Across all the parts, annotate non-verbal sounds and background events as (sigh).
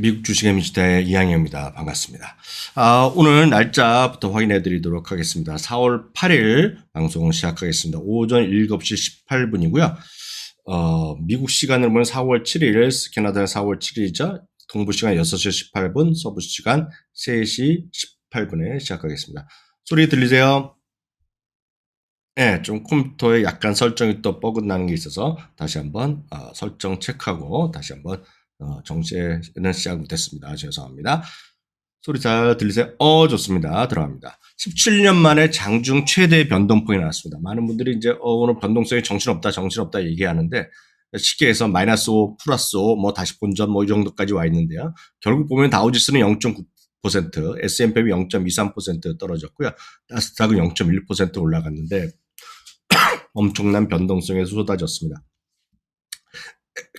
미국 주식의 미치대 이양입니다. 반갑습니다. 아, 오늘 날짜부터 확인해 드리도록 하겠습니다. 4월 8일 방송 시작하겠습니다. 오전 7시 18분이고요. 어, 미국 시간으로 보면 4월 7일, 캐나다 4월 7일이죠. 동부 시간 6시 18분, 서부 시간 3시 18분에 시작하겠습니다. 소리 들리세요? 네, 좀 컴퓨터에 약간 설정이 또 뻐근나는 게 있어서 다시 한번 어, 설정 체크하고 다시 한번 어, 정시에는 시작 못했습니다. 죄송합니다. 소리 잘 들리세요? 어, 좋습니다. 들어갑니다. 17년 만에 장중 최대 변동폭이 나왔습니다. 많은 분들이 이제 어, 오늘 변동성이 정신없다, 정신없다 얘기하는데 쉽게 해서 마이너스 5, 플러스 5, 뭐 다시 본전 뭐 이 정도까지 와 있는데요. 결국 보면 다우지수는 0.9%, S&P이 0.23% 떨어졌고요. 나스닥은 0.1% 올라갔는데 (coughs) 엄청난 변동성에 쏟아졌습니다.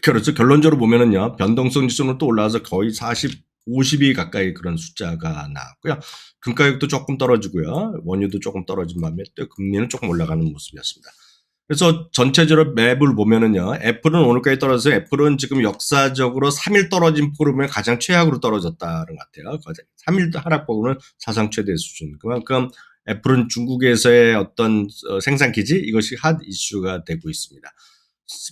그렇죠. 결론적으로 보면은요, 변동성 지수는 또 올라와서 거의 40, 50이 가까이 그런 숫자가 나왔고요. 금가격도 조금 떨어지고요. 원유도 조금 떨어진 반면에 또 금리는 조금 올라가는 모습이었습니다. 그래서 전체적으로 맵을 보면은요, 애플은 오늘까지 떨어져서 애플은 지금 역사적으로 3일 떨어진 포름에 가장 최악으로 떨어졌다는 것 같아요. 3일 하락 폭은 사상 최대 수준. 그만큼 애플은 중국에서의 어떤 어, 생산 기지 이것이 핫 이슈가 되고 있습니다.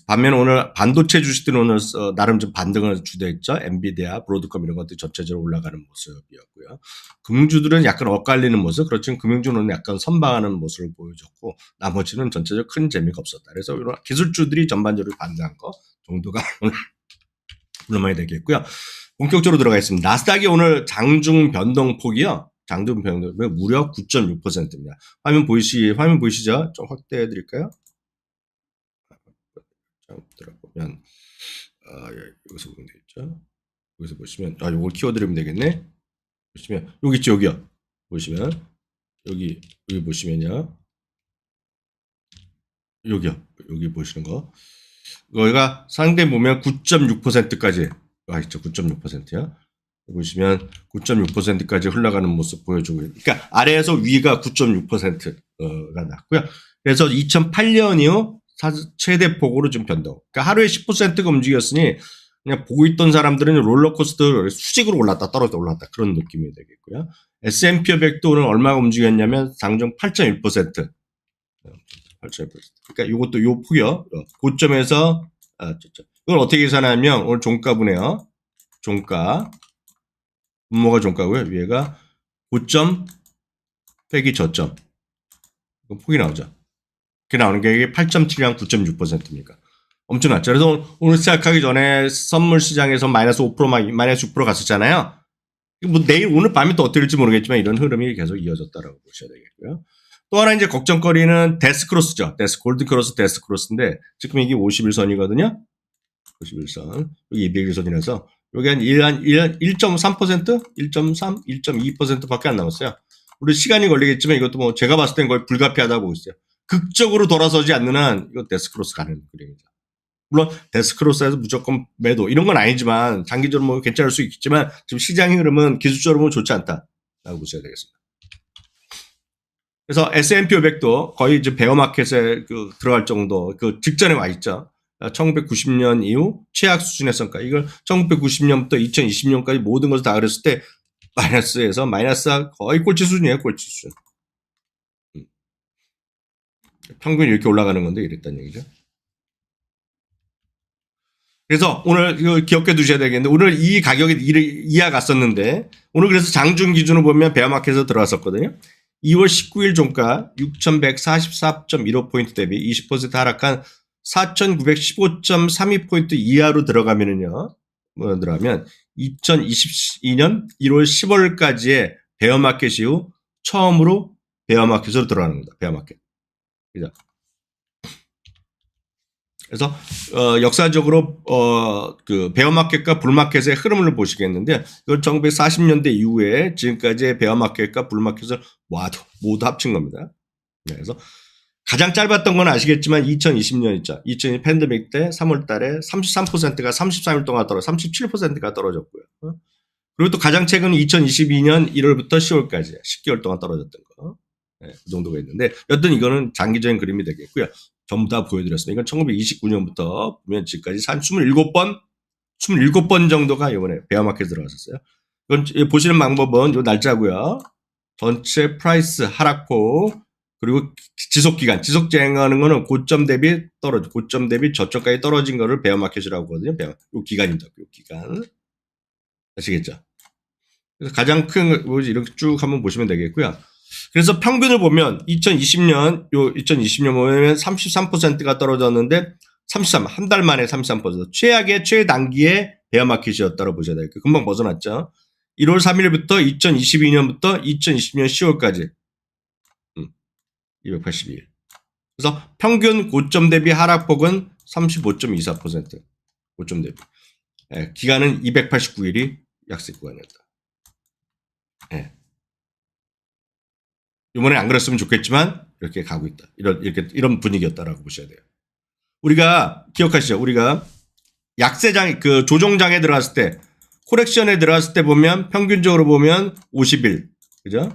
반면 오늘 반도체 주식들은 오늘 어, 나름 좀 반등을 주도했죠. 엔비디아, 브로드컴 이런 것들이 전체적으로 올라가는 모습이었고요. 금융주들은 약간 엇갈리는 모습, 그렇지만 금융주는 약간 선방하는 모습을 보여줬고 나머지는 전체적으로 큰 재미가 없었다. 그래서 이런 기술주들이 전반적으로 반등한 거 정도가 (laughs) 오늘 불러만이 되겠고요. 본격적으로 들어가겠습니다. 나스닥이 오늘 장중 변동폭이요. 장중 변동폭이 무려 9.6%입니다. 화면 보이시, 화면 보이시죠? 좀 확대해 드릴까요? 들어보면 아, 예, 여기서 보면 되겠죠. 여기서 보시면 아, 요걸 키워드리면 되겠네. 보시면 여기 있죠, 여기요. 보시면 여기 여기 보시면요. 여기요. 여기 보시는 거. 여기가 상대 보면 9.6%까지 와 있죠. 9.6%요. 보시면 9.6%까지 흘러가는 모습 보여주고 그러니까 아래에서 위가 9.6%가 났고요. 그래서 2008년 이후 최대 폭으로 좀 변동. 그러니까 하루에 10%가 움직였으니 그냥 보고 있던 사람들은 롤러코스터 수직으로 올랐다 떨어졌다 올랐다 그런 느낌이 되겠고요. S&P 500도 오늘 얼마가 움직였냐면 장중 8.1%. 8.1%. 그러니까 이것도 요 폭이요. 고점에서 아, 이걸 어떻게 계산하면 오늘 종가분해요. 종가 분모가 종가고요. 위에가 고점 빼기 저점. 폭이 나오죠. 그게 나오는 게 이게 8.7이랑 9.6%입니까? 엄청 낮죠. 그래서 오늘 시작하기 전에 선물 시장에서 마이너스 5% 마이너스 6% 갔었잖아요. 뭐 내일 오늘 밤에 또 될지 모르겠지만 이런 흐름이 계속 이어졌다라고 보셔야 되겠고요. 또 하나 이제 걱정거리는 데스크로스죠. 데스 골드크로스 데스크로스인데 지금 이게 51선이거든요. 51선. 여기 201선이라서 여기 한 1, 한 1.3%? 1.3? 1.2%밖에 안 남았어요. 우리 시간이 걸리겠지만 이것도 뭐 제가 봤을 땐 거의 불가피하다고 보고 있어요. 극적으로 돌아서지 않는 한 이거 데스크로스 가는 그림이죠. 물론 데스크로스에서 무조건 매도 이런 건 아니지만 장기적으로 뭐 괜찮을 수 있겠지만 지금 시장의 흐름은 기술적으로 좋지 않다라고 보셔야 되겠습니다. 그래서 S&P 500도 거의 이제 베어마켓에 그 들어갈 정도 그 직전에 와 있죠. 1990년 이후 최악 수준의 성과. 이걸 1990년부터 2020년까지 모든 것을 다 그랬을 때 마이너스에서 마이너스 거의 꼴찌 수준이에요, 꼴찌 수준. 평균이 이렇게 올라가는 건데 이랬단 얘기죠. 그래서 오늘 기억해 두셔야 되겠는데 오늘 이 가격이 이하 갔었는데 오늘 그래서 장중 기준으로 보면 베어마켓에서 들어왔었거든요. 2월 19일 종가 6144.15포인트 대비 20% 하락한 4915.32포인트 이하로 들어가면은요. 뭐 들어가면 2022년 1월 10월까지의 베어마켓 이후 처음으로 베어마켓으로 들어가는 겁니다. 베어마켓. 그죠? 그래서 어, 역사적으로 어, 그 베어마켓과 불마켓의 흐름을 보시겠는데 이걸 1940년대 이후에 지금까지의 베어마켓과 불마켓을 모두 모두 합친 겁니다. 네, 그래서 가장 짧았던 건 아시겠지만 2020년 있죠. 2020 팬데믹 때 3월 달에 33%가 33일 동안 떨어 37%가 떨어졌고요. 어? 그리고 또 가장 최근 2022년 1월부터 10월까지 10개월 동안 떨어졌던 거. 네, 그 정도가 있는데 여튼 이거는 장기적인 그림이 되겠고요. 전부 다 보여드렸습니다. 이건 1929년부터 보면 지금까지 한 27번 27번 정도가 이번에 베어마켓 들어갔었어요. 이건 보시는 방법은 요 날짜고요. 전체 프라이스 하락폭 그리고 지속 기간, 지속 제행하는 거는 고점 대비 떨어져, 고점 대비 저점까지 떨어진 거를 베어마켓이라고 하거든요. 베어, 요 기간입니다. 요 기간. 아시겠죠? 그래서 가장 큰, 거, 이렇게 쭉 한번 보시면 되겠고요. 그래서 평균을 보면 2020년, 요 2020년 보면 33%가 떨어졌는데 33, 한 달 만에 33%. 최악의 최단기의 베어 마켓이었다고 보셔야 되겠고, 금방 벗어났죠. 1월 3일부터 2022년부터 2020년 10월까지 282일. 그래서 평균 고점 대비 하락폭은 35.24%. 고점 대비. 예, 기간은 289일이 약세 구간이었다. 예. 이번에 안 그랬으면 좋겠지만 이렇게 가고 있다. 이런 이렇게 이런 분위기였다라고 보셔야 돼요. 우리가 기억하시죠? 우리가 약세장 그 조정장에 들어갔을 때 코렉션에 들어갔을 때 보면 평균적으로 보면 50일. 그죠?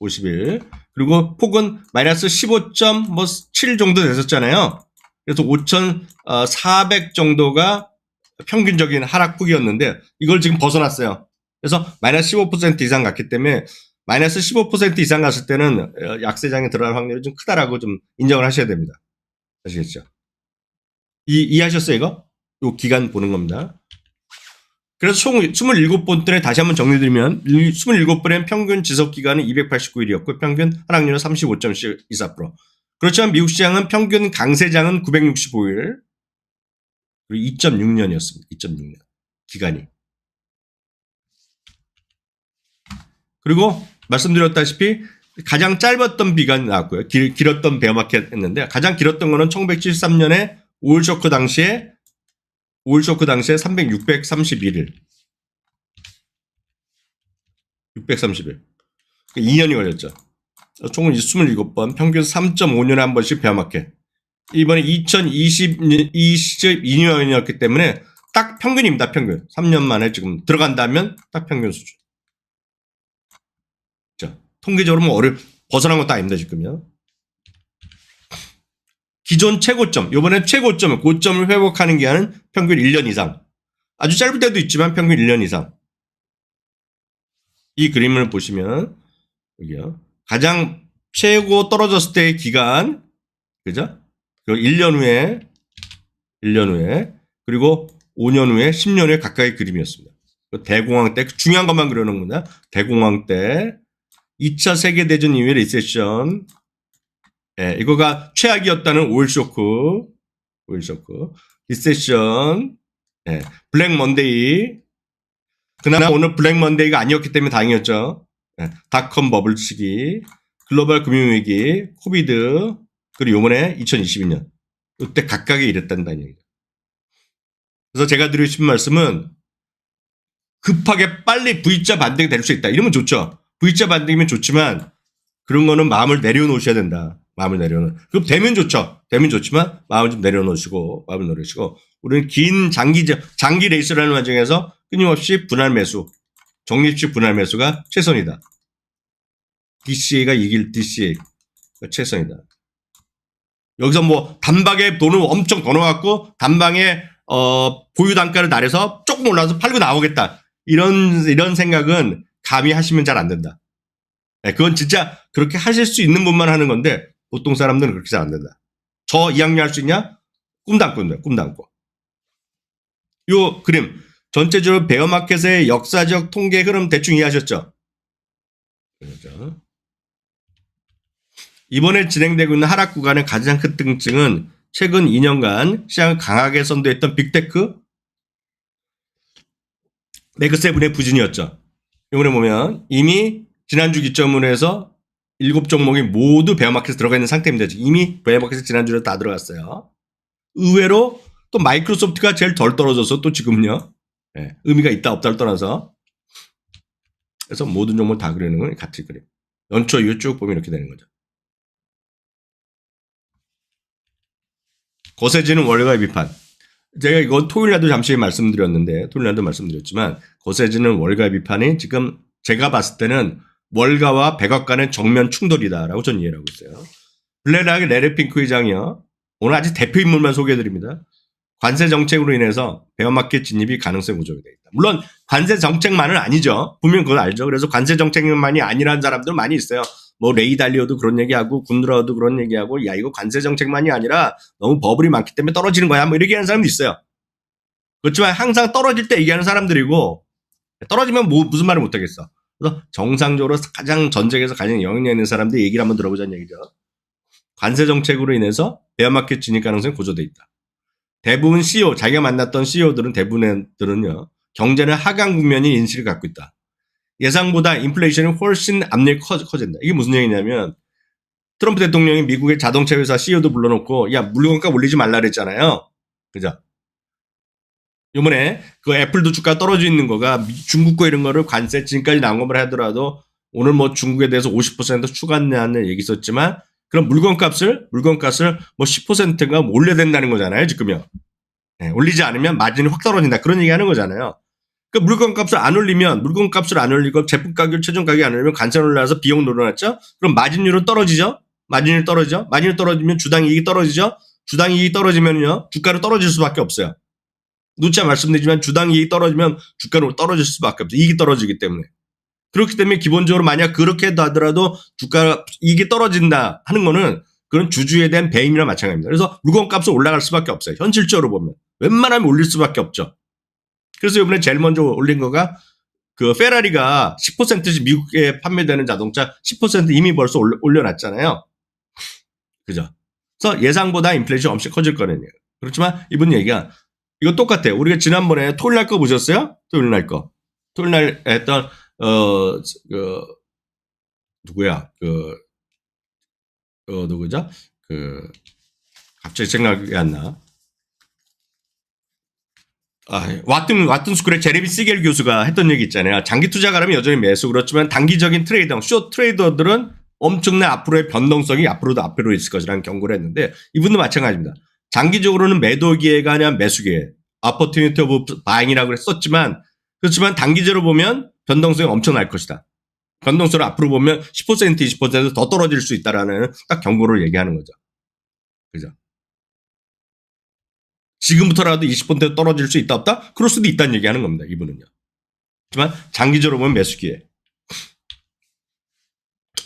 50일. 그리고 폭은 마이너스 15.7 정도 됐었잖아요. 그래서 5,400 정도가 평균적인 하락폭이었는데 이걸 지금 벗어났어요. 그래서 마이너스 15% 이상 갔기 때문에 마이너스 15% 이상 갔을 때는 약세장에 들어갈 확률이 좀 크다라고 좀 인정을 하셔야 됩니다. 아시겠죠? 이, 이해하셨어요, 이거? 요 기간 보는 겁니다. 그래서 총 27번들에 다시 한번 정리드리면 27번의 평균 지속 기간은 289일이었고 평균 하락률은 35.24%. 그렇지만 미국 시장은 평균 강세장은 965일 그리고 2.6년이었습니다. 2.6년 기간이. 그리고 말씀드렸다시피 가장 짧았던 비간이 나왔고요. 길, 길었던 베어마켓 했는데 가장 길었던 거는 1973년에 5월 쇼크 당시에 5월 쇼크 당시에 300, 631일. 630일. 2년이 걸렸죠. 총은 27번, 평균 3.5년에 한 번씩 베어마켓. 이번에 2022년이었기 때문에 딱 평균입니다, 평균. 3년 만에 지금 들어간다면 딱 평균 수준. 자, 통계적으로 뭐 어려, 벗어난 것도 아닙니다, 지금요. 기존 최고점, 요번에 최고점, 고점을 회복하는 기한은 평균 1년 이상. 아주 짧을 때도 있지만 평균 1년 이상. 이 그림을 보시면, 여기요. 가장 최고 떨어졌을 때의 기간, 그죠? 그리고 1년 후에, 1년 후에, 그리고 5년 후에, 10년 후에 가까이 그림이었습니다. 대공황 때, 중요한 것만 그려놓은 겁니다. 대공황 때, 2차 세계대전 이후의 리세션, 예, 이거가 최악이었다는 오일 쇼크, 오일 쇼크, 리세션, 예, 블랙 먼데이. 그나마 오늘 블랙 먼데이가 아니었기 때문에 다행이었죠. 예, 닷컴 버블 시기, 글로벌 금융위기, 코비드, 그리고 요번에 2022년. 이때 각각에 이랬다는 얘기입니다. 그래서 제가 드리고 싶은 말씀은 급하게 빨리 V자 반등이 될 수 있다. 이러면 좋죠. V자 반등이면 좋지만 그런 거는 마음을 내려놓으셔야 된다. 마음을 내려놓. 그럼 되면 좋죠. 되면 좋지만 마음을 좀 내려놓으시고 마음을 내려놓으시고 우리는 긴 장기 장기 레이스라는 과정에서 끊임없이 분할 매수, 적립식 분할 매수가 최선이다. DCA가 이길 DCA가 최선이다. 여기서 뭐 단박에 돈을 엄청 더 넣어갖고 단방에 어 보유 단가를 날려서 조금 올라서 팔고 나오겠다. 이런 이런 생각은 감히 하시면 잘 안 된다. 네, 그건 진짜 그렇게 하실 수 있는 분만 하는 건데 보통 사람들은 그렇게 잘 안 된다. 저 2학년 할 수 있냐? 안 꿔. 요 그림 전체적으로 베어마켓의 역사적 통계 흐름 대충 이해하셨죠? 이번에 진행되고 있는 하락 구간의 가장 큰 특징은 최근 2년간 시장을 강하게 선도했던 빅테크 매그세븐의 부진이었죠. 이번에 보면 이미 지난주 기점으로 해서 일곱 종목이 모두 베어마켓에 들어가 있는 상태입니다. 이미 베어마켓에 지난주에 다 들어갔어요. 의외로 또 마이크로소프트가 제일 덜 떨어져서 또 지금요. 네, 의미가 있다 없다를 떠나서 그래서 모든 종목 다 그리는 건 같이 그림. 연초 이후 쭉 보면 이렇게 되는 거죠. 거세지는 월가의 비판. 제가 이거 토요일 날도 잠시 말씀드렸는데 토요일 날도 말씀드렸지만 거세지는 월가의 비판이 지금 제가 봤을 때는 월가와 백악관의 정면 충돌이다라고 저는 이해를 하고 있어요. 블레락의 레레핑크 회장이요. 오늘 아직 대표 인물만 소개해드립니다. 관세 정책으로 인해서 베어마켓 진입이 가능성이 고조되어 있다. 물론 관세 정책만은 아니죠. 분명 그건 알죠. 그래서 관세 정책만이 아니라는 사람들 많이 있어요. 뭐 레이 달리오도 그런 얘기하고 군드라도 그런 얘기하고 야 이거 관세 정책만이 아니라 너무 버블이 많기 때문에 떨어지는 거야. 뭐 이렇게 하는 사람도 있어요. 그렇지만 항상 떨어질 때 얘기하는 사람들이고 떨어지면 뭐 무슨 말을 못 하겠어. 그래서 정상적으로 가장 전쟁에서 가장 영향력 있는 사람들 얘기를 한번 들어보자는 얘기죠. 관세 정책으로 인해서 베어마켓 진입 가능성이 고조돼 있다. 대부분 CEO 자기가 만났던 CEO들은 대부분들은요 경제는 하강 국면이 인식을 갖고 있다. 예상보다 인플레이션이 훨씬 압력이 커, 커진다. 이게 무슨 얘기냐면 트럼프 대통령이 미국의 자동차 회사 CEO도 불러놓고 야 물건값 올리지 말라 그랬잖아요. 그죠? 요번에 그 애플도 주가 떨어져 있는 거가 중국 거 이런 거를 관세 지금까지 나온 하더라도 오늘 뭐 중국에 대해서 50% 추가한다는 얘기 있었지만 그럼 물건값을 물건값을 뭐 10%가 올려야 된다는 거잖아요 지금요. 네, 올리지 않으면 마진이 확 떨어진다 그런 얘기하는 거잖아요. 그 물건값을 안 올리면 물건값을 안 올리고 제품 가격 최종 가격이 안 올리면 관세 올라서 비용 늘어났죠. 그럼 마진율은 떨어지죠. 마진율 떨어지죠. 마진율 떨어지면 주당 이익이 떨어지죠. 주당 이익이 떨어지면요 주가는 떨어질 수밖에 없어요. 누차 말씀드리지만 주당 이익이 떨어지면 주가는 떨어질 수밖에 없어요. 이익이 떨어지기 때문에. 그렇기 때문에 기본적으로 만약 그렇게 하더라도 주가 이익이 떨어진다 하는 거는 그런 주주에 대한 배임이나 마찬가지입니다. 그래서 물건값은 올라갈 수밖에 없어요. 현실적으로 보면. 웬만하면 올릴 수밖에 없죠. 그래서 이번에 제일 먼저 올린 거가 그 페라리가 10%씩 미국에 판매되는 자동차 10% 이미 벌써 올려, 놨잖아요 그죠? 그래서 예상보다 인플레이션 엄청 커질 거거든요. 그렇지만 이분 얘기가 이거 똑같아요. 우리가 지난번에 토요일 날 거 보셨어요? 토요일 날 거. 토요일 날 했던 어, 그, 누구야, 그, 어, 누구죠? 그, 갑자기 생각이 안 나. 아, 왓튼, 왓튼 스쿨의 제레비 시겔 교수가 했던 얘기 있잖아요. 장기 투자가라면 여전히 매수. 그렇지만 단기적인 트레이더, 쇼 트레이더들은 엄청난 앞으로의 변동성이 앞으로도 앞으로 있을 것이라는 경고를 했는데 이분도 마찬가지입니다. 장기적으로는 매도 기회가 아니라 매수 기회. 아퍼튜니티 오브 바잉이라고 했었지만 그렇지만 단기적으로 보면 변동성이 엄청날 것이다. 변동성을 앞으로 보면 10% 20%더 떨어질 수 있다라는 딱 경고를 얘기하는 거죠. 그죠? 지금부터라도 20% 떨어질 수 있다 없다? 그럴 수도 있다는 얘기하는 겁니다. 이분은요. 하지만 장기적으로 보면 매수 기회.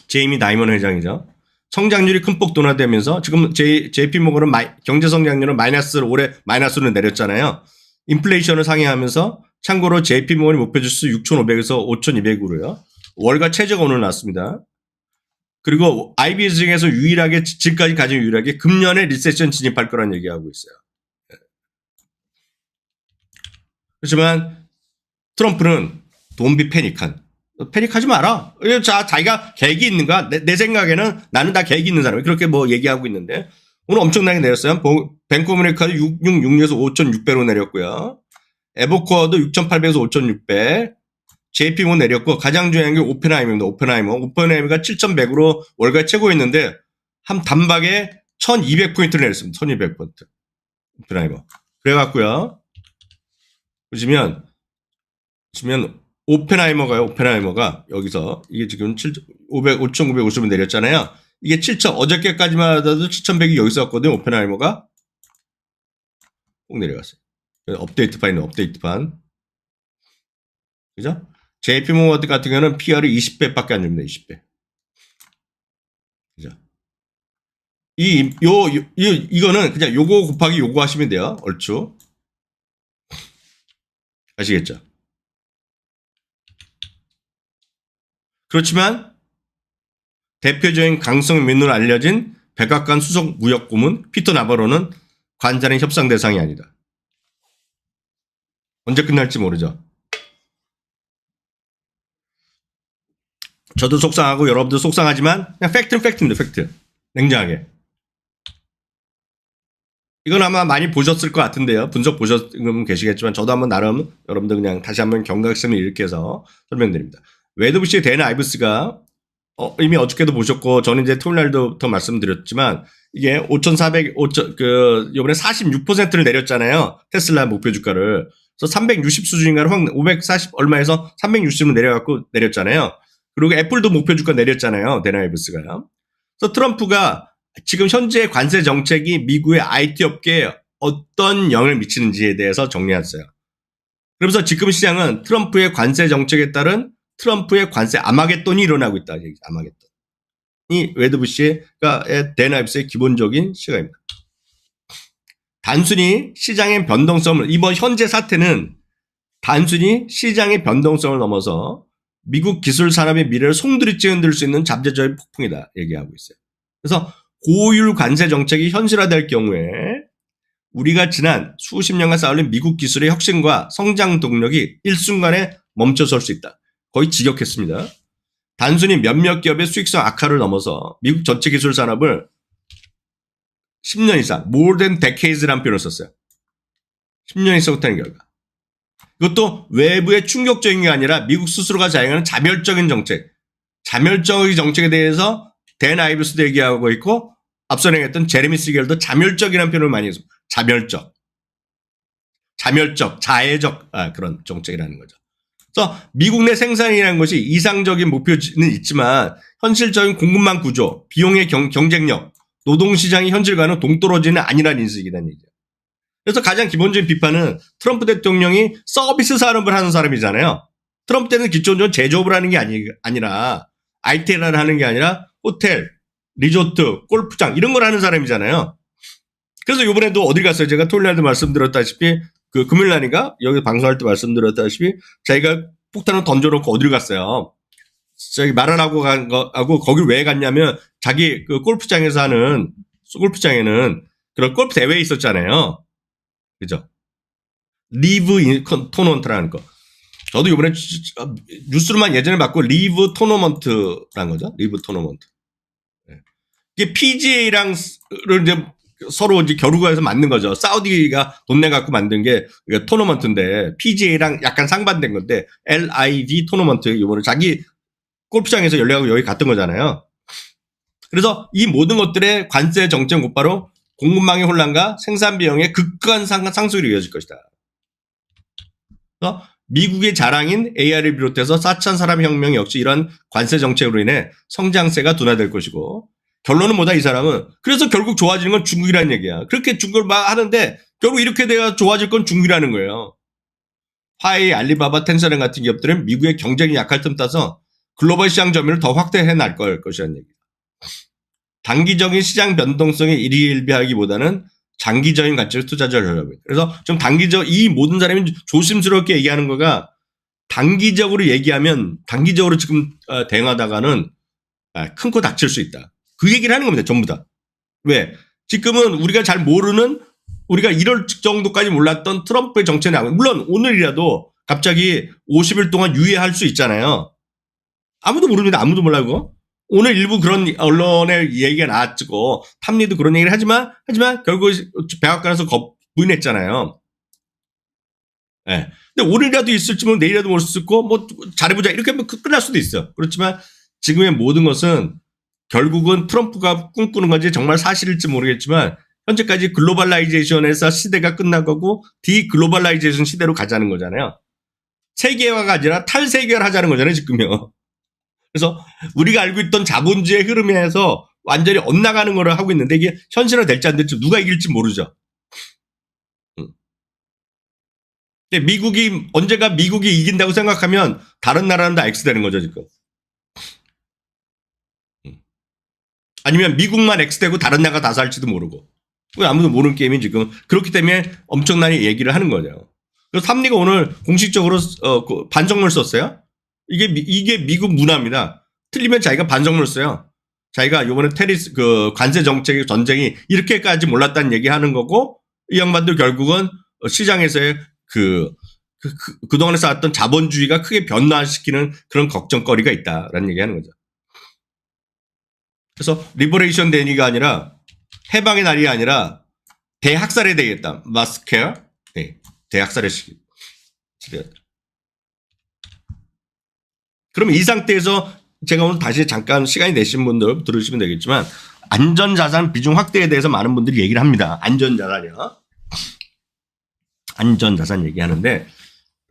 제이미 다이먼 회장이죠. 성장률이 큰 폭 둔화되면서 지금 JP 모건은 경제 성장률은 마이너스 올해 마이너스로 내렸잖아요. 인플레이션을 상회하면서 참고로 JP모건이 목표 지수 6,500에서 5,200으로요. 월가 최저가 오늘 났습니다. 그리고 IB 중에서 유일하게 지금까지 가진 유일하게 금년에 리세션 진입할 거란 얘기하고 있어요. 예. 그렇지만 트럼프는 돈비 패닉한 패닉하지 마라. 자, 자기가 계획이 있는 거야. 내, 내 생각에는 나는 다 계획이 있는 사람이 그렇게 뭐 얘기하고 있는데 오늘 엄청나게 내렸어요. 뱅크 오브 메리카도 666에서 5,600으로 내렸고요. 에버코어도 6,800에서 5,600. JP모 내렸고 가장 중요한 게 오펜하이머입니다. 오펜하이머. 오펜하이머가 7,100으로 월가 최고였는데 한 단박에 1,200포인트를 내렸습니다. 1,200포인트. 오펜하이머. 그래갖고요. 보시면 보시면 오펜하이머가요. 오펜하이머가 여기서 이게 지금 7, 500, 5,950을 내렸잖아요. 이게 7,000 어저께까지만 하더라도 7,100이 여기서 왔거든요. 오펜하이머가 꼭 내려갔어요. 업데이트 판이네, 업데이트 판. 그죠? JP모건 같은 경우는 PR이 20배밖에 안 줍니다, 20배. 그죠? 이, 요, 요, 이거는 그냥 요거 곱하기 요거 하시면 돼요, 얼추. 아시겠죠? 그렇지만, 대표적인 강성 민으로 알려진 백악관 수석 무역 고문 피터 나바로는 관자는 협상 대상이 아니다. 언제 끝날지 모르죠. 저도 속상하고 여러분도 속상하지만 그냥 팩트는 팩트입니다. 팩트. 냉정하게. 이건 아마 많이 보셨을 것 같은데요. 분석 보셨으면 계시겠지만 저도 한번 나름 여러분들 그냥 다시 한번 경각심을 일으켜서 설명드립니다. 웨드부시의 데나 아이브스가 어, 이미 어저께도 보셨고 저는 이제 토요일 날도 말씀드렸지만 이게 5,400, 5천, 그, 요번에 46%를 내렸잖아요. 테슬라 목표 주가를. 그래서 360 수준인가를 확 540 얼마에서 360으로 내려갖고 내렸잖아요. 그리고 애플도 목표 주가 내렸잖아요. 데나이브스가요. 그래서 트럼프가 지금 현재 관세 정책이 미국의 IT 업계에 어떤 영향을 미치는지에 대해서 정리했어요. 그러면서 지금 시장은 트럼프의 관세 정책에 따른 트럼프의 관세 아마겟돈이 일어나고 있다. 아마겟돈. 이 웨드부시가 데나입스의 기본적인 시각입니다. 단순히 시장의 변동성을 이번 현재 사태는 단순히 시장의 변동성을 넘어서 미국 기술 산업의 미래를 송두리째 흔들 수 있는 잠재적인 폭풍이다 얘기하고 있어요. 그래서 고율 관세 정책이 현실화될 경우에 우리가 지난 수십 년간 쌓아올린 미국 기술의 혁신과 성장 동력이 일순간에 멈춰설 수 있다. 거의 직역했습니다. 단순히 몇몇 기업의 수익성 악화를 넘어서 미국 전체 기술 산업을 10년 이상, more than decades라는 표현을 썼어요. 10년 이상 못하는 결과. 이것도 외부의 충격적인 게 아니라 미국 스스로가 자행하는 자멸적인 정책, 자멸적인 정책에 대해서 댄 아이브스도 얘기하고 있고 앞서 얘기했던 제레미 시겔도 자멸적이라는 표현을 많이 했습니다. 자멸적. 자멸적, 자해적 아, 그런 정책이라는 거죠. 그래서 미국 내 생산이라는 것이 이상적인 목표는 있지만 현실적인 공급망 구조, 비용의 경, 경쟁력, 노동시장의 현실과는 동떨어지는 아니라는 인식이라는 얘기죠. 그래서 가장 기본적인 비판은 트럼프 대통령이 서비스 산업을 하는 사람이잖아요. 트럼프 때는 기초적으로 제조업을 하는 게 아니, 아니라 IT를 하는 게 아니라 호텔, 리조트, 골프장 이런 걸 하는 사람이잖아요. 그래서 이번에도 어디 갔어요? 제가 토요일 날도 말씀드렸다시피 그 금요일 날인가 여기 방송할 때 말씀드렸다시피 자기가 폭탄을 던져놓고 어디를 갔어요? 저기 말을 하고 간 거 하고 거길 왜 갔냐면 자기 그 골프장에서 하는 골프장에는 그런 골프 대회 있었잖아요. 그죠? 리브 토너먼트라는 거. 저도 이번에 뉴스로만 예전에 봤고 리브 토너먼트라는 거죠. 리브 토너먼트. 이게 PGA랑 이제 서로 이제 겨루가에서 만든 거죠. 사우디가 돈 내 갖고 만든 게 토너먼트인데 PGA랑 약간 상반된 건데 LIV 토너먼트 이번에 자기 골프장에서 연락하고 여기 갔던 거잖아요. 그래서 이 모든 것들의 관세 정책 곧바로 공급망의 혼란과 생산 비용의 극한 상승으로 이어질 것이다. 그래서 미국의 자랑인 AR을 비롯해서 4천 사람 혁명 역시 이런 관세 정책으로 인해 성장세가 둔화될 것이고 결론은 뭐다 이 사람은 그래서 결국 좋아지는 건 중국이라는 얘기야. 그렇게 중국을 막 하는데 결국 이렇게 돼야 좋아질 건 중국이라는 거예요. 화웨이, 알리바바, 텐서렌 같은 기업들은 미국의 경쟁이 약할 틈 따서 글로벌 시장 점유를 더 확대해 날 것이라는 얘기다. 단기적인 시장 변동성에 일희일비하기보다는 장기적인 가치를 투자자를 하려고 해요. 그래서 좀 단기적 이 모든 사람이 조심스럽게 얘기하는 거가 단기적으로 얘기하면 단기적으로 지금 어, 대응하다가는 아, 큰코 닥칠 수 있다. 그 얘기를 하는 겁니다. 전부 다. 왜? 지금은 우리가 잘 모르는 우리가 이럴 정도까지 몰랐던 트럼프의 정책이 나오고 물론 오늘이라도 갑자기 50일 동안 유예할 수 있잖아요. 아무도 모릅니다. 아무도 몰라고. 오늘 일부 그런 언론의 얘기가 나왔고 탐리도 그런 얘기를 하지만 하지만 결국 백악관에서 부인했잖아요. 예. 네. 근데 오늘이라도 있을지 뭐 내일이라도 올 수 있고 뭐 잘해보자 이렇게 하면 끝날 수도 있어. 그렇지만 지금의 모든 것은 결국은 트럼프가 꿈꾸는 건지 정말 사실일지 모르겠지만 현재까지 글로벌라이제이션에서 시대가 끝나가고 디글로벌라이제이션 시대로 가자는 거잖아요. 세계화가 아니라 탈세계화를 하자는 거잖아요, 지금요. 그래서 우리가 알고 있던 자본주의 흐름에서 완전히 엇나가는 거를 하고 있는데 이게 현실화 될지 안 될지 누가 이길지 모르죠. 근데 미국이 언제가 미국이 이긴다고 생각하면 다른 나라는 다 X 되는 거죠, 지금. 아니면 미국만 X되고 다른 나라가 다 살지도 모르고. 아무도 모르는 게임이 지금 그렇기 때문에 엄청나게 얘기를 하는 거죠. 그래서 삼리가 오늘 공식적으로 어, 그 반성문 썼어요. 이게 이게 미국 문화입니다. 틀리면 자기가 반성문 써요. 자기가 이번에 테리스 그 관세 정책의 전쟁이 이렇게까지 몰랐다는 얘기하는 거고 이 양반도 결국은 시장에서의 그, 그, 그 그동안에 쌓았던 자본주의가 크게 변화시키는 그런 걱정거리가 있다라는 얘기하는 거죠. 그래서 리버레이션 데니가 아니라 해방의 날이 아니라 대학살에 되겠다. 마스케어 네, 대학살의 시기. 그럼 이 상태에서 제가 오늘 다시 잠깐 시간이 되신 분들 들으시면 되겠지만 안전자산 비중 확대에 대해서 많은 분들이 얘기를 합니다. 안전자산이요. 안전자산 얘기하는데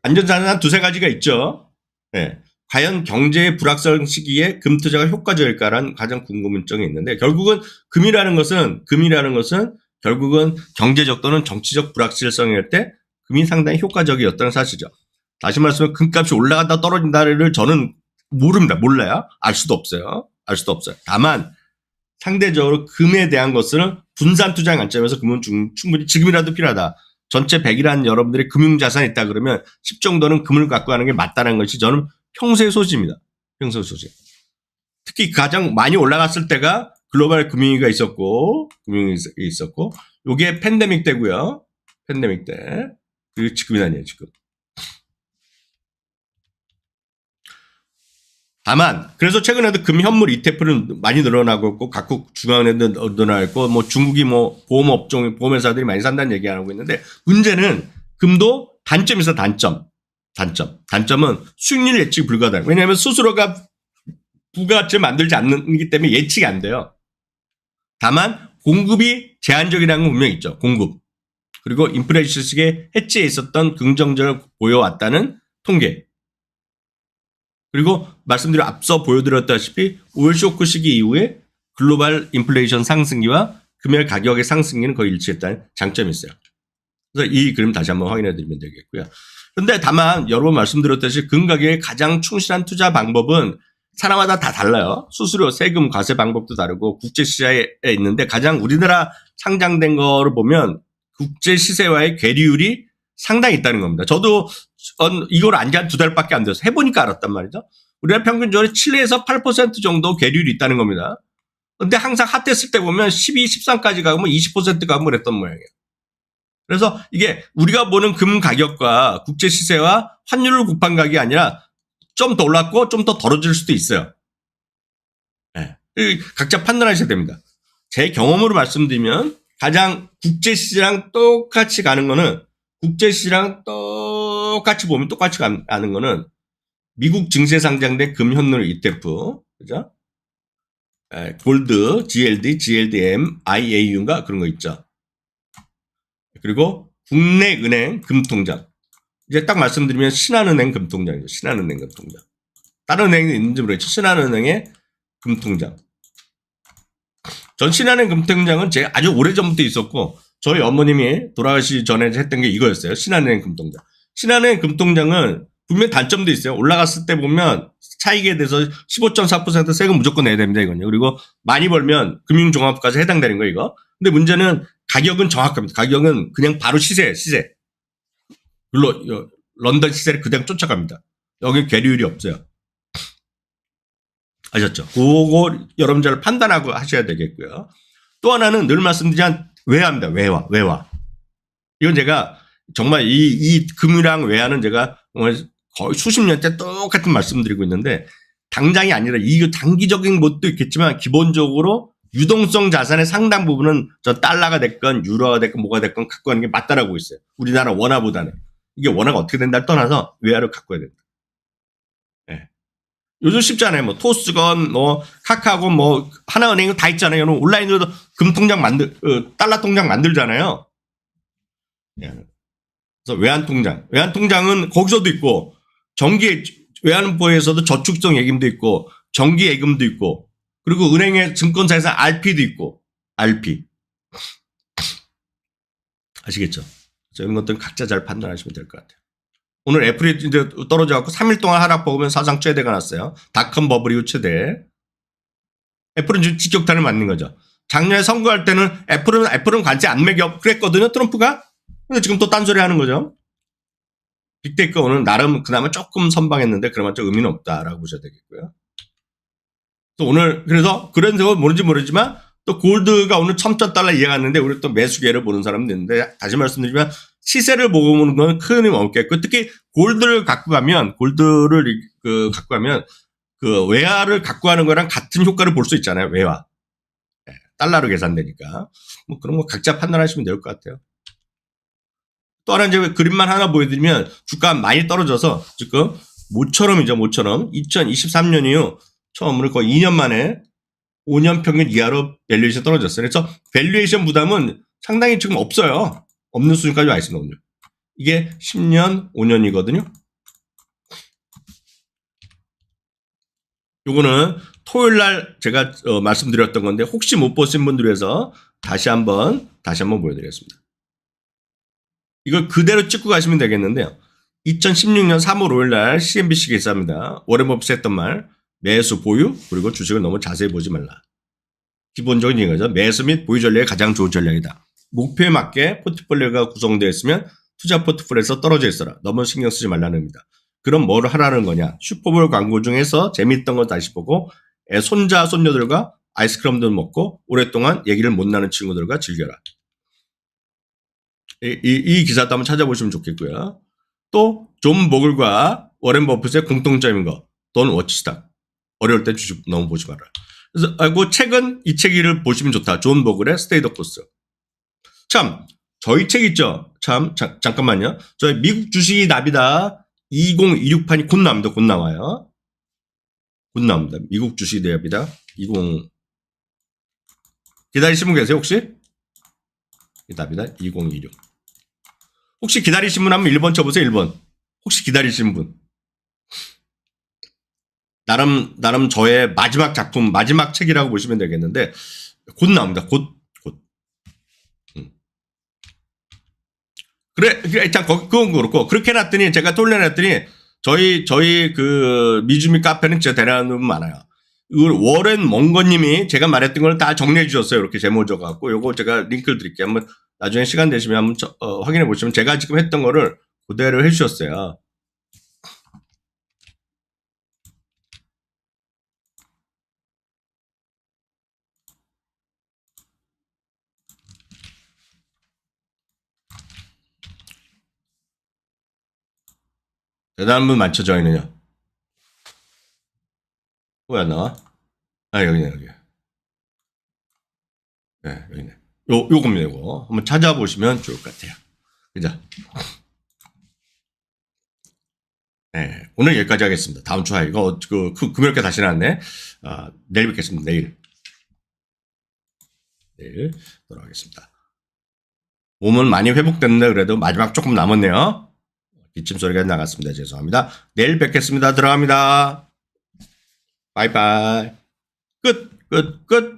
안전자산 두세 가지가 있죠. 네. 과연 경제의 불확성 시기에 금 투자가 효과적일까라는 가장 궁금증이 있는데 결국은 금이라는 것은 금이라는 것은 결국은 경제적 또는 정치적 불확실성일 때 금이 상당히 효과적이었다는 사실이죠. 다시 말씀해 금값이 올라간다 떨어진다를 저는 모릅니다. 몰라요. 알 수도 없어요. 알 수도 없어요. 다만 상대적으로 금에 대한 것은 분산 투자 관점에서 금은 중- 충분히 지금이라도 필요하다. 전체 100이라는 여러분들이 금융자산이 있다 그러면 10 정도는 금을 갖고 가는 게 맞다는 것이 저는 평소의 소지입니다. 평소의 소지. 특히 가장 많이 올라갔을 때가 글로벌 금융위기가 있었고, 금융이 있었고, 요게 팬데믹 때고요. 팬데믹 때. 그리고 지금이 아니에요, 지금. 다만 그래서 최근에도 금 현물 ETF는 많이 늘어나고 있고 각국 중앙은행도 늘어나 있고 뭐 중국이 뭐 보험 업종 보험 회사들이 많이 산다는 얘기 하고 있는데 문제는 금도 단점이 있어 단점 단점. 단점은 수익률 예측이 불가다 왜냐하면 스스로가 부가가치를 만들지 않기 때문에 예측이 안 돼요. 다만 공급이 제한적이라는 건 분명히 있죠. 공급. 그리고 인플레이션식의 해치에 있었던 긍정적을 보여왔다는 통계 그리고 말씀드린 앞서 보여드렸다시피 오일 쇼크 시기 이후에 글로벌 인플레이션 상승기와 금일 가격의 상승기는 거의 일치했다는 장점이 있어요. 그래서 이 그림 다시 한번 확인해 드리면 되겠고요. 그런데 다만 여러 번 말씀드렸듯이 금 가격에 가장 충실한 투자 방법은 사람마다 다 달라요. 수수료, 세금, 과세 방법도 다르고 국제 시장에 있는데 가장 우리나라 상장된 거를 보면 국제 시세와의 괴리율이 상당히 있다는 겁니다. 저도 어, 이걸 안 지 한 두 달밖에 안 돼서 해보니까 알았단 말이죠. 우리나라 평균적으로 7에서 8% 정도 괴리율이 있다는 겁니다. 근데 항상 핫했을 때 보면 12, 13까지 가고 뭐20% 가고 그랬던 모양이에요. 그래서 이게 우리가 보는 금 가격과 국제 시세와 환율을 곱한 가격이 아니라 좀 더 올랐고 좀 더 떨어질 수도 있어요. 예. 이 각자 판단하셔야 됩니다. 제 경험으로 말씀드리면 가장 국제 시세랑 똑같이 가는 거는 국제 시세랑 똑 같이 보면 똑같이 가- 가는 거는 미국 증시에 상장된 금 현물 ETF, 그죠? 에, 골드, GLD, GLDM, IAU인가 그런 거 있죠. 그리고 국내 은행 금통장. 이제 딱 말씀드리면 신한은행 금통장이죠. 신한은행 금통장. 다른 은행이 있는지 모르겠죠. 신한은행의 금통장. 전 신한은행 금통장은 제가 아주 오래전부터 있었고 저희 어머님이 돌아가시기 전에 했던 게 이거였어요. 신한은행 금통장. 신한은행 금통장은 분명 단점도 있어요. 올라갔을 때 보면 차익에 대해서 15.4% 세금 무조건 내야 됩니다. 이건요. 그리고 많이 벌면 금융종합까지 해당되는 거예요. 이거. 근데 문제는 가격은 정확합니다. 가격은 그냥 바로 시세, 시세. 물론 요- 런던 시세를 그대로 쫓아갑니다. 여기 괴리율이 없어요. 아셨죠? 그거 여러분들 판단하고 하셔야 되겠고요. 또 하나는 늘 말씀드리지만 외화입니다. 외화, 외화. 이건 제가 정말 이, 이 금이랑 외화는 제가 거의 수십 년째 똑같은 말씀드리고 있는데 당장이 아니라 이거 단기적인 것도 있겠지만 기본적으로 유동성 자산의 상당 부분은 저 달러가 됐건 유로가 됐건 뭐가 됐건 갖고 가는 게 맞다라고 있어요. 우리나라 원화보다는. 이게 원화가 어떻게 된다를 떠나서 외화를 갖고 와야 된다. 예. 요즘 쉽잖아요. 뭐 토스건, 뭐 카카고, 뭐 하나은행 다 있잖아요. 온라인으로도 금통장 만들, 어, 달러 통장 만들잖아요. 예. 그래서 외환통장. 외환통장은 거기서도 있고 정기 외환보에서도 저축성 예금도 있고 정기 예금도 있고 그리고 은행의 증권사에서 RP도 있고 RP 아시겠죠? 이런 것들은 각자 잘 판단하시면 될 것 같아요. 오늘 애플이 이제 떨어져갖고 3일 동안 하락 보면 사상 최대가 났어요. 닷컴 버블 이후 최대. 애플은 지금 직격탄을 맞는 거죠. 작년에 선거할 때는 애플은 애플은 관세 안 매겨 그랬거든요. 트럼프가. 근데 지금 또 딴소리 하는 거죠. 빅테크 오늘 나름 그나마 조금 선방했는데 그러면 좀 의미는 없다라고 보셔야 되겠고요. 또 오늘 그래서 그런 거 모르는지 모르지만 또 골드가 오늘 1,000달러 이해갔는데 우리 또 매수계를 보는 사람도 있는데 다시 말씀드리면 시세를 보고 보는 건 큰 의미 없겠고 특히 골드를 갖고 가면 골드를 이- 그 갖고 가면 그 외화를 갖고 가는 거랑 같은 효과를 볼 수 있잖아요. 외화. 예, 달러로 계산되니까. 뭐 그런 거 각자 판단하시면 될 것 같아요. 또 하나 이제 그림만 하나 보여드리면 주가 많이 떨어져서 지금 모처럼이죠 모처럼 2023년 이후 처음으로 거의 2년 만에 5년 평균 이하로 밸류에이션 떨어졌어요. 그래서 밸류에이션 부담은 상당히 지금 없어요. 없는 수준까지 와 있습니다 오늘. 이게 10년, 5년이거든요. 요거는 토요일 날 제가 어, 말씀드렸던 건데 혹시 못 보신 분들 위해서 다시 한번 다시 한번 보여드리겠습니다. 이걸 그대로 찍고 가시면 되겠는데요. 2016년 3월 5일 날 CNBC 기사입니다. 워렌 버핏이 했던 말 매수 보유 그리고 주식을 너무 자세히 보지 말라. 기본적인 이거죠. 매수 및 보유 전략이 가장 좋은 전략이다. 목표에 맞게 포트폴리오가 구성되어 있으면 투자 포트폴리오에서 떨어져 있어라. 너무 신경 쓰지 말라는 겁니다. 그럼 뭘 하라는 거냐? 슈퍼볼 광고 중에서 재밌던 거 다시 보고 애 손자 손녀들과 아이스크림도 먹고 오랫동안 얘기를 못 나는 친구들과 즐겨라. 이, 이, 이 기사도 한번 찾아보시면 좋겠고요. 또존 보글과 워렌 버핏의 공통점인 거. 돈 워치스탁. 어려울 때 주식 너무 보지 마라. 그래서 아이고 책은 이 책을 보시면 좋다. 존 보글의 스테이 더 코스. 참 저희 책 있죠. 참 자- 잠깐만요. 저희 미국 주식이 납이다. 2026판이 곧 나옵니다. 곧 나와요. 곧 나옵니다. 미국 주식 대합이다. 20 기다리시는 분 계세요 혹시? 답이다. 2026. 혹시 기다리신 분 한번 1번 쳐보세요. 1번. 혹시 기다리신 분. 나름 나름 저의 마지막 작품, 마지막 책이라고 보시면 되겠는데 곧 나옵니다. 곧 곧. 음. 그래, 일단 거- 그건 그렇고 그렇게 해놨더니 제가 돌려놨더니 저희 저희 그 미주미 카페는 진짜 대단한 분 많아요. 이걸 워렌 멍거님이 제가 말했던 걸 다 정리해 주셨어요. 이렇게 제목 적어갖고 요거 제가 링크를 드릴게요. 한번 나중에 시간 되시면 한번 저- 어, 확인해 보시면 제가 지금 했던 거를 그대로 해주셨어요. 대단한 분 많죠, 저희는요. 왜 안 나와? 아, 여기네, 여기. 네, 여기네. 요, 요겁니다, 요거. 한번 찾아보시면 좋을 것 같아요. 그죠? 네, 오늘 여기까지 하겠습니다. 다음 주에 이거, 그, 그 금요일께 다시 나왔네. 아, 내일 뵙겠습니다, 내일. 내일 돌아가겠습니다. 몸은 많이 회복됐는데 그래도 마지막 조금 남았네요. 기침 소리가 나갔습니다. 죄송합니다. 내일 뵙겠습니다. 들어갑니다. 바이바이. 끝, 끝, 끝.